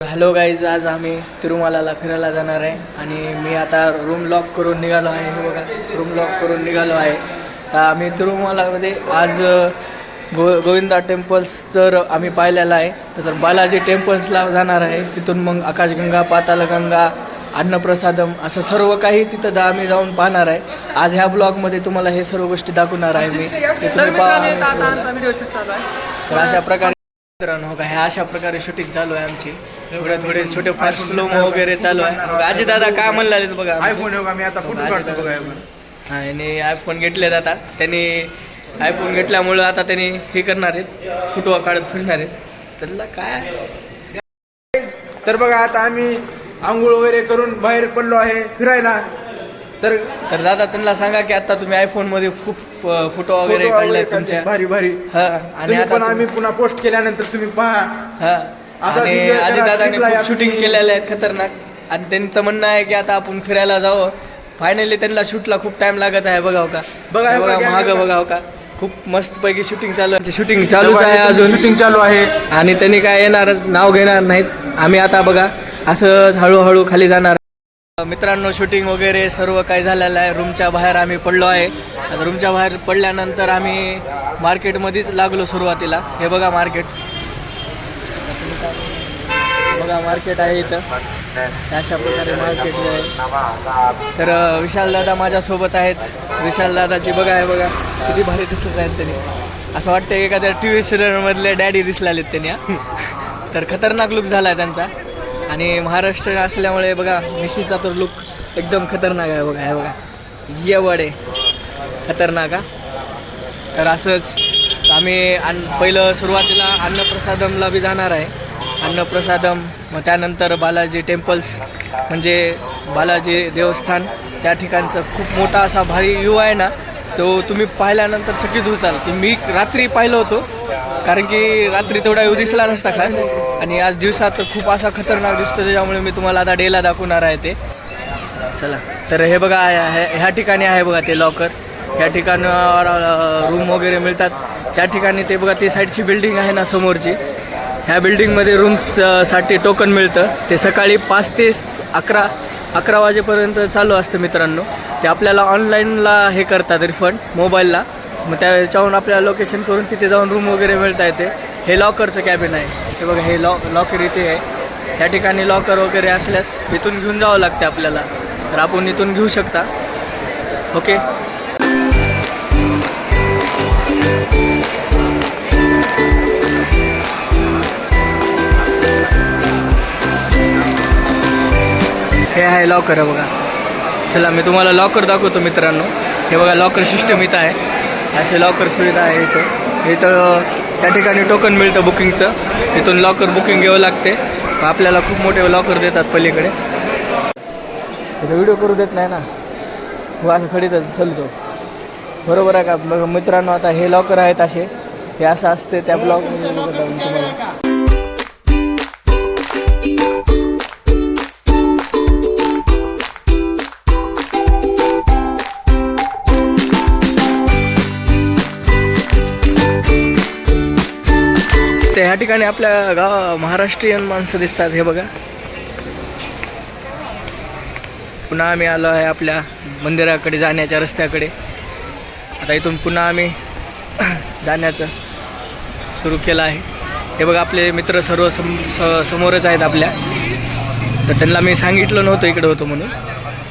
Hello guys आज आम्ही तिरुमलाला फिरायला जाणार आहे आणि मी आता रूम लॉक करून निघालो आहे. हे बघा रूम लॉक करून निघालो आहे. तर आम्ही तिरुमलामध्ये आज गो गोविंदा टेम्पल्स तर आम्ही पाहिलेला आहे. तसं बालाजी टेम्पल्सला जाणार आहे. तिथून मग आकाशगंगा पातालगंगा अन्नप्रसादम असं सर्व काही तिथं दा आम्ही जाऊन पाहणार आहे. आज ह्या ब्लॉगमध्ये तुम्हाला हे सर्व गोष्टी दाखवणार आहे मी. ते तुम्ही पहा. तर अशा प्रकारे मित्रांनो हो का ह्या अशा प्रकारे शूटिंग चालू आहे आमची. थोडे थोडे छोटे फार स्लो वगैरे चालू आहे. आजी दादा काय म्हणले बघा. आयफोन मी आता फोटो काढतो बघा. हा आणि आयफोन घेतले आता. त्यांनी आयफोन घेतल्यामुळं आता त्यांनी हे करणार आहेत. फोटो काढत फिरणार आहेत. त्यांना काय? तर बघा आता आम्ही आंघोळ वगैरे करून बाहेर पडलो आहे फिरायला. तर तर दादा त्यांना सांगा की आता तुम्ही आयफोनमध्ये खूप फोटो वगैरे काढले तुमच्या. भारी भारी. हा आणि तुम्ही आता आम्ही पुन्हा पोस्ट केल्यानंतर तुम्ही पहा. हा. असा आणि video आजी करा, या खूप शूटिंग तुम्ही. केलेले आहेत खतरनाक. आणि त्यांचं म्हणणं आहे की आता आपण फिरायला जावं. फायनली त्यांना शूटला खूप टाइम लागत आहे बघाव का? बघा, हे बघा, महाग. बघाव का? खूप मस्त पैकी शूटिंग चालू आहे. शूटिंग चालूच आहे अजून शूटिंग चालू आहे. आणि त्यांनी काय येणार नाव घेणार नाहीत. आम्ही आता बघा असं हळूहळू खाली जाणार मित्रांनो शूटिंग वगैरे सर्व काय झालेलं आहे. रूमच्या बाहेर आम्ही पडलो आहे. आता रूमच्या बाहेर पडल्यानंतर आम्ही मार्केटमध्येच लागलो सुरुवातीला. हे बघा मार्केट बघा मार्केट आहे इथं. अशा प्रकारे मार्केट आहे. तर विशाल दादा माझ्यासोबत आहेत. विशाल दादाची बघा आहे बघा. किती भारी दिसत आहेत त्यांनी. असं वाटतं एखाद्या टी व्ही सिरियलमधले डॅडी दिसलेले त्यांनी तर खतरनाक लुक झाला आहे त्यांचा. आणि महाराष्ट्र असल्यामुळे बघा मिशीचा तर लुक एकदम खतरनाक आहे बघा हे बघा. ये आहे खतरनाक हा. तर असंच आम्ही अन पहिलं सुरुवातीला अन्नप्रसादमला बी जाणार आहे. अन्नप्रसादम मग त्यानंतर बालाजी टेम्पल्स म्हणजे बालाजी देवस्थान त्या ठिकाणचं खूप मोठा असा भारी व्ह्यू आहे ना तो तुम्ही पाहिल्यानंतर चकित होचाल की मी रात्री पाहिलं होतो कारण की रात्री तेवढा येऊ दिसला नसता खास. आणि आज दिवसात खूप असा खतरनाक दिसतो त्याच्यामुळे मी तुम्हाला आता डेला दाखवणार आहे ते. चला तर हे बघा ह्या- ह्या ठिकाणी आहे बघा ते लॉकर ह्या ठिकाणावर रूम वगैरे मिळतात. त्या ठिकाणी ते बघा ती साईडची बिल्डिंग आहे ना समोरची. ह्या बिल्डिंगमध्ये रूम्ससाठी टोकन मिळतं. ते सकाळी पाच ते अकरा अकरा वाजेपर्यंत चालू असतं मित्रांनो. ते आपल्याला ऑनलाईनला हे करतात रिफंड मोबाईलला मग त्याच्यावरून आपल्याला लोकेशन करून तिथे जाऊन रूम वगैरे मिळता येते. हे लॉकरचं कॅबिन आहे. हे बघा हे लॉ लॉकर इथे आहे. या ठिकाणी लॉकर वगैरे असल्यास इथून घेऊन जावं लागते आपल्याला. तर आपण इथून घेऊ शकता. ओके हे आहे लॉकर बघा. चला मी तुम्हाला लॉकर दाखवतो मित्रांनो. हे बघा लॉकर सिस्टम इथं आहे. असे लॉकर सुविधा आहे इथं. इथं त्या ठिकाणी टोकन मिळतं बुकिंगचं इथून लॉकर बुकिंग घ्यावं लागते. आपल्याला खूप मोठे लॉकर देतात पलीकडे. इथं व्हिडिओ करू देत नाही ना. हो असं खडीत चलतो. बरोबर आहे का? मग मित्रांनो आता हे लॉकर आहेत असे. हे असं असते त्या ब्लॉक तर ह्या ठिकाणी आपल्या गाव महाराष्ट्रीयन माणसं दिसतात हे बघा. पुन्हा आम्ही आलो आहे आपल्या मंदिराकडे जाण्याच्या रस्त्याकडे. आता इथून पुन्हा आम्ही जाण्याचं सुरू केलं आहे. हे बघा आपले मित्र सर्व सम स- समोरच आहेत आपल्या. तर त्यांना मी सांगितलं नव्हतं इकडं होतं म्हणून.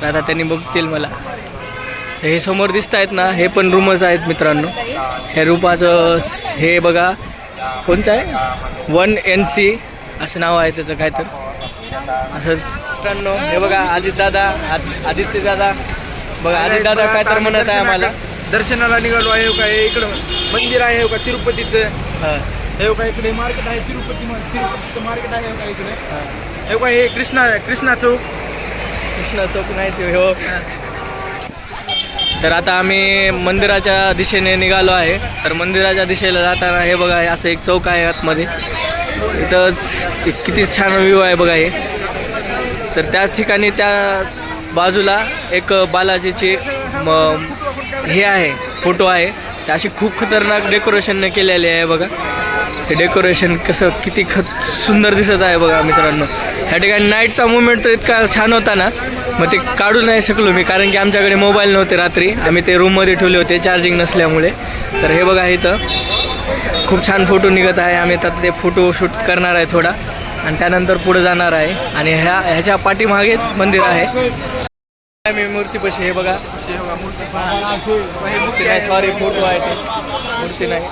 तर आता त्यांनी बघतील मला. तर हे समोर दिसत आहेत ना हे पण रूमच आहेत मित्रांनो. हे रूपाचं हे बघा कोणचं आहे? One N C. असं नाव आहे त्याचं काय तर. असं मित्रांनो हे बघा दादा आदित्य दादा. बघा आदित्य दादा काय तर म्हणत आहे आम्हाला. दर्शनाला निघालो आहे का हे इकडं मंदिर आहे का तिरुपतीचं. हा, का इकडे मार्केट आहे तिरुपती तिरुपतीचं मार्केट आहे का इकडे. हा. हे का हे कृष्णा कृष्णा चौक. कृष्णा चौक नाही ते हो. तर आता आम्ही मंदिराच्या दिशेने निघालो आहे. तर मंदिराच्या दिशेला जाताना हे बघा हे असं एक चौक आहे आतमध्ये. इथंच ते किती छान व्ह्यू आहे बघा हे. तर त्याच ठिकाणी त्या बाजूला एक बालाजीची म हे आहे फोटो आहे. ते अशी खूप खतरनाक डेकोरेशनने केलेली आहे बघा. हे डेकोरेशन कसं किती खत सुंदर दिसत आहे बघा मित्रांनो. ह्या ठिकाणी नाईटचा मुवमेंट तर इतका छान होता ना मग ते काढू नाही शकलो मी कारण की आमच्याकडे मोबाईल नव्हते रात्री. आम्ही ते रूममध्ये ठेवले होते चार्जिंग नसल्यामुळे. तर हे बघा इथं खूप छान फोटो निघत आहे. आम्ही तर ते फोटो शूट करणार आहे थोडा. आणि त्यानंतर पुढे जाणार आहे. आणि ह्या ह्याच्या पाठीमागेच मंदिर आहे. मी मूर्तीपाशी हे बघा. मूर्ती नाही सॉरी फोटो आहे ते. मूर्ती नाही.